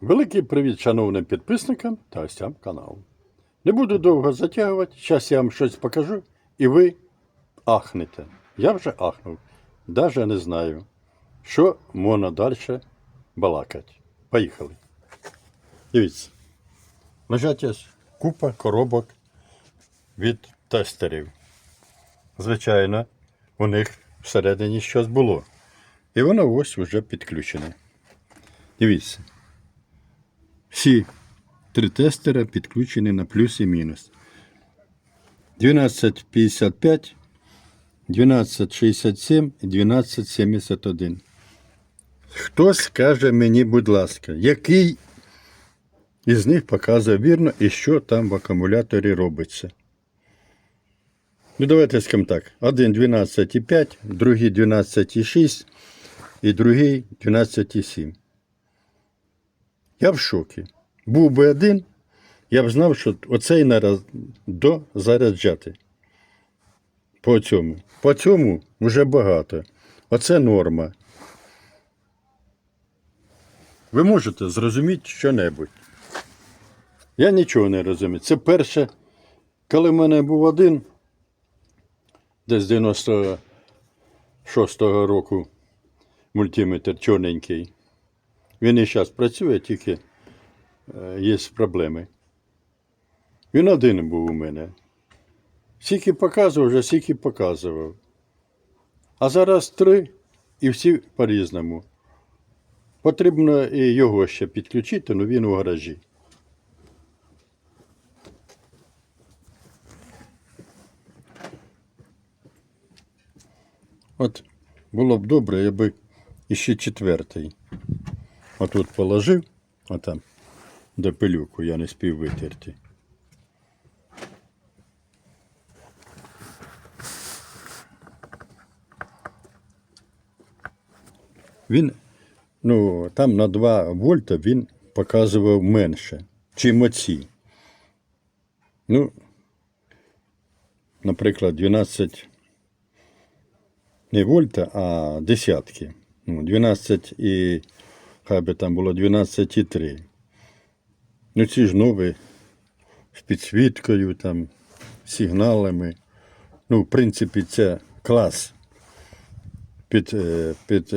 Великий привіт шановним підписникам та гостям каналу. Не буду довго затягувати, зараз я вам щось покажу, і ви ахнете. Я вже ахнув. Даже не знаю, що можна далі балакати. Поїхали. Дивіться. Лежать купа коробок від тестерів. Звичайно, у них всередині щось було. І воно ось вже підключене. Дивіться. Всі три тестера підключені на плюс і мінус. 1255, 1267 і 1271. Хто скаже мені, будь ласка, який із них показує вірно і що там в акумуляторі робиться? Ну, давайте скажемо так. Один 12,5, другий 12,6 і другий 12,7. Я в шокі. Був би один, я б знав, що оцей нараз дозаряджати. По цьому. По цьому вже багато. Оце норма. Ви можете зрозуміти що-небудь. Я нічого не розумію. Це перше, коли в мене був один, десь 96-го року мультиметр чорненький. Він і зараз працює, тільки е, є проблеми. Він один був у мене. Скільки показував, вже скільки показував. А зараз три і всі по-різному. Потрібно і його ще підключити, але він у гаражі. От було б добре, я би іще четвертий. Отут положив, а там де пилюку я не спів витерти. Він, ну, там на 2 вольта він показував менше, чим оці. Ну, наприклад, 12 не вольта, а десятки. Ну, 12 і хай би там було 12,3. Ну ці ж нові з підсвіткою, там, сигналами. Ну, в принципі, це клас. Під, під,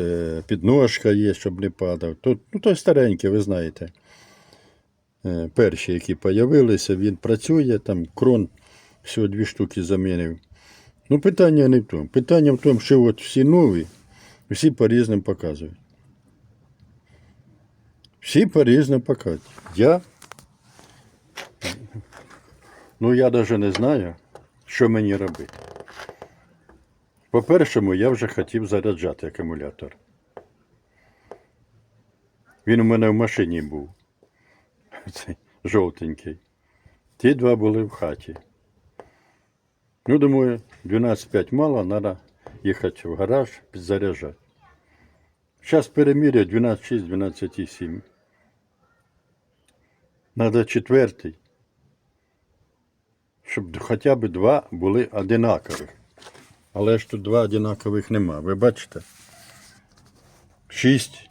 підножка є, щоб не падав. Тут, ну, той старенький, ви знаєте. Перші, які з'явилися, він працює, там крон всього дві штуки замінив. Ну, питання не в тому. Питання в тому, що от всі нові, всі по-різному показують. Всі по-різному показують. Я. Ну, я навіть не знаю, що мені робити. По-першому, я вже хотів заряджати акумулятор. Він у мене в машині був. Цей жовтенький. Ті два були в хаті. Ну, думаю, 12,5 мало, треба їхати в гараж, підзаряджати. Зараз переміряю 12,6, 12,7. Треба четвертий. Щоб хоча б два були одинакових. Але ж тут два одинакових нема. Ви бачите? 6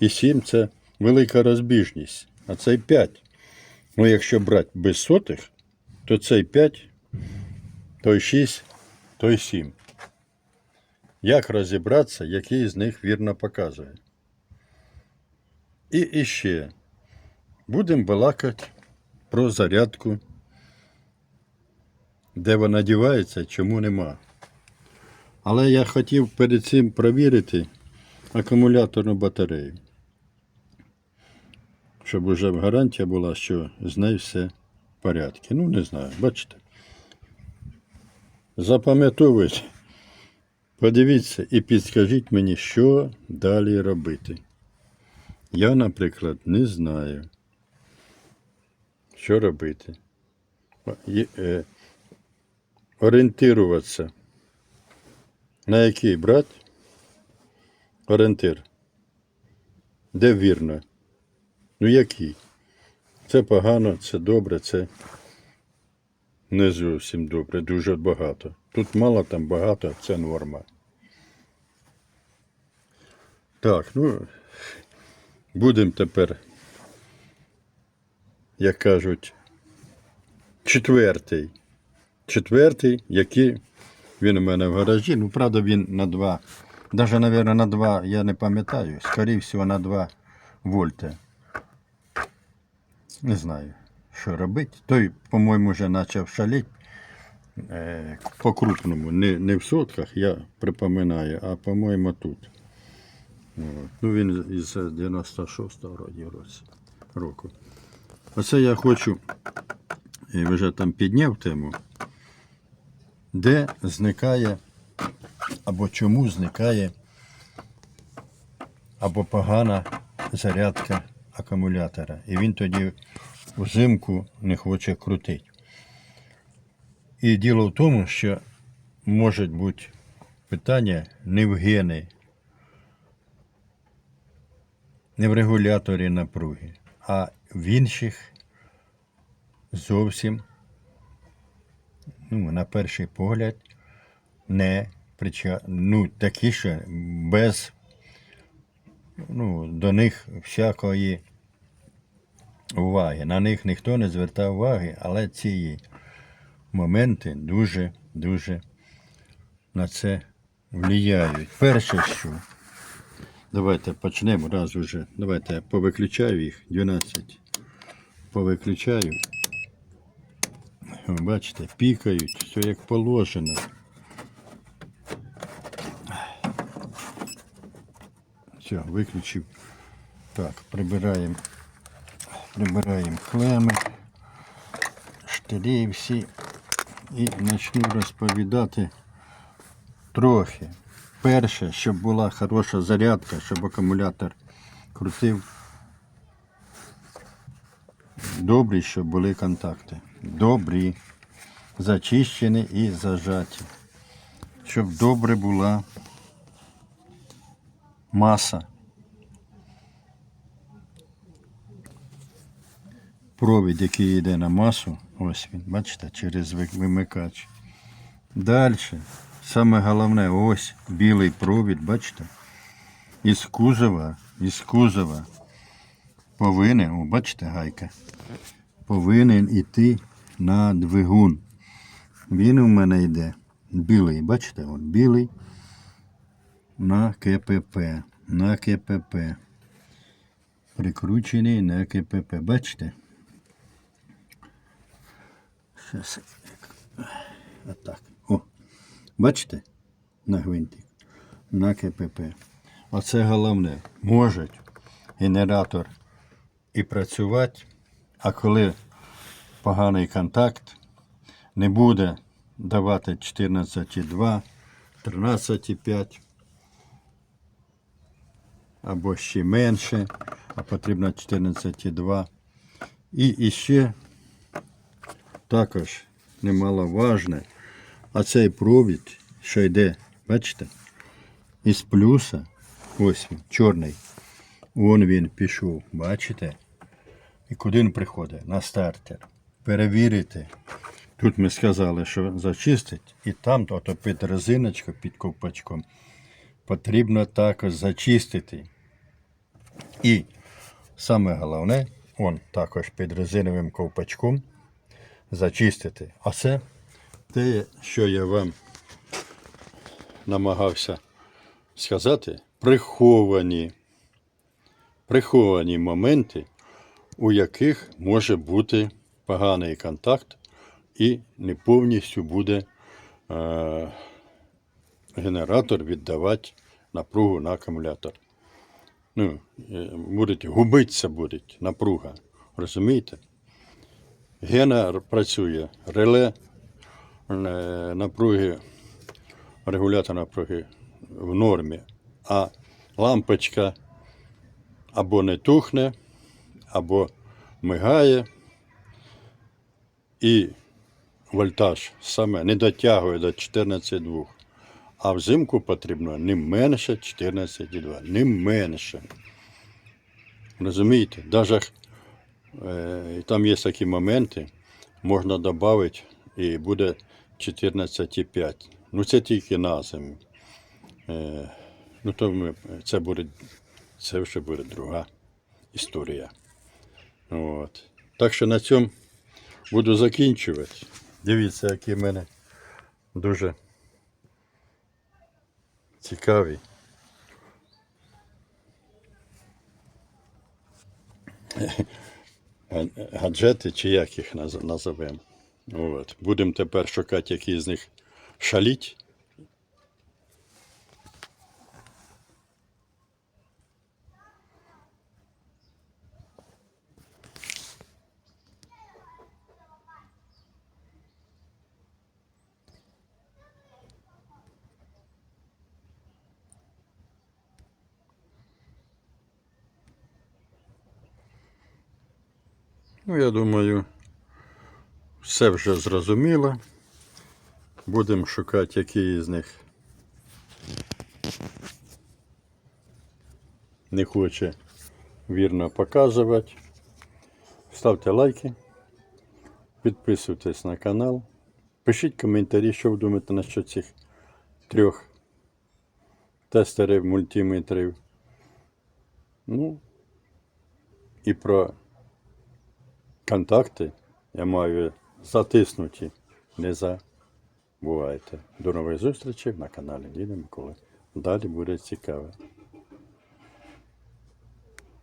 і 7 це велика розбіжність, а цей 5. Ну, якщо брати без сотих, то цей 5, той 6, той 7. Як розібратися, який з них вірно показує? І іще будемо балакати про зарядку, де вона дівається, чому нема. Але я хотів перед цим провірити акумуляторну батарею. Щоб уже гарантія була, що з нею все в порядку. Ну, не знаю, бачите. Запам'ятовуйте. Подивіться і підскажіть мені, що далі робити. Я, наприклад, не знаю, що робити. Е, Орієнтуватися. На який брати? Орієнтир. Де вірно? Ну який? Це погано, це добре, це не зовсім добре, дуже багато. Тут мало, там багато, це норма. Так, ну будемо тепер як кажуть, четвертий. Четвертий, який він у мене в гаражі. Ну, правда, він на 2. Навіть, мабуть, на 2, я не пам'ятаю. Скоріше всього, на 2 вольти. Не знаю, що робити. Той, по-моєму, вже почав шаліти. Е, по-крупному, не, не в сотках, я припоминаю, а по-моєму тут. Ну, він із 96-го роді Оце я хочу, і вже там підняв тему, де зникає, або чому зникає, або погана зарядка акумулятора. І він тоді взимку не хоче крутити. І діло в тому, що може бути питання не в гени, не в регуляторі напруги, а в інших зовсім, ну, на перший погляд, не прича... ну, такі, що без ну, до них всякої уваги. На них ніхто не звертав уваги, але ці моменти дуже, дуже на це впливають. Перше, що давайте почнемо раз уже. Давайте я повиключаю їх. 12 повиключаю. Бачите, пікають, все як положено. Все, виключив. Так, прибираємо, прибираємо клеми, штирі всі і почну розповідати трохи. Перше, щоб була хороша зарядка, щоб акумулятор крутив. Добрі, щоб були контакти. Добрі, зачищені і зажаті. Щоб добре була маса. Провід, який йде на масу, ось він, бачите, через вимикач. Далі, саме головне, ось білий провід, бачите? Із кузова, із кузова повинен, о, бачите, гайка, повинен іти на двигун. Він у мене йде білий, бачите, от білий на КПП, на КПП. Прикручений на КПП. Бачите? Щас. Отак. Бачите? На гвинтик. На КПП. Оце головне. Може генератор і працювати, а коли поганий контакт, не буде давати 14,2, 13,5 або ще менше, а потрібно 14,2. І ще також немаловажне, а цей провід, що йде, бачите, із плюса, ось він, чорний, вон він пішов, бачите? І куди він приходить? На стартер. Перевірити. Тут ми сказали, що зачистить, і там ото під резиночку під ковпачком потрібно також зачистити. І саме головне, он також під резиновим ковпачком зачистити. А це те, що я вам намагався сказати, приховані, приховані моменти, у яких може бути поганий контакт і не повністю буде е, генератор віддавати напругу на акумулятор. Ну, е, будуть губитися буде напруга. Розумієте? Гена працює, реле напруги, регулятор напруги в нормі, а лампочка або не тухне, або мигає, і вольтаж саме не дотягує до 14,2. А взимку потрібно не менше 14,2. Не менше. Розумієте? Даже е, там є такі моменти, можна додати і буде 14,5. Ну це тільки на зиму. Е, ну то ми, це буде, це вже буде друга історія. От. Так що на цьому буду закінчувати. Дивіться, які в мене дуже цікаві. га- гаджети, чи як їх наз- назовемо. От. Будемо тепер шукати, які з них шаліть. Ну, я думаю, все вже зрозуміло. Будемо шукати, які з них не хоче вірно показувати. Ставте лайки, підписуйтесь на канал, пишіть коментарі, що ви думаєте насчет цих трьох тестерів, мультиметрів. Ну, і про контакти я маю затиснуті. Не забувайте. До нових зустрічей на каналі Діда Миколи. Далі буде цікаво.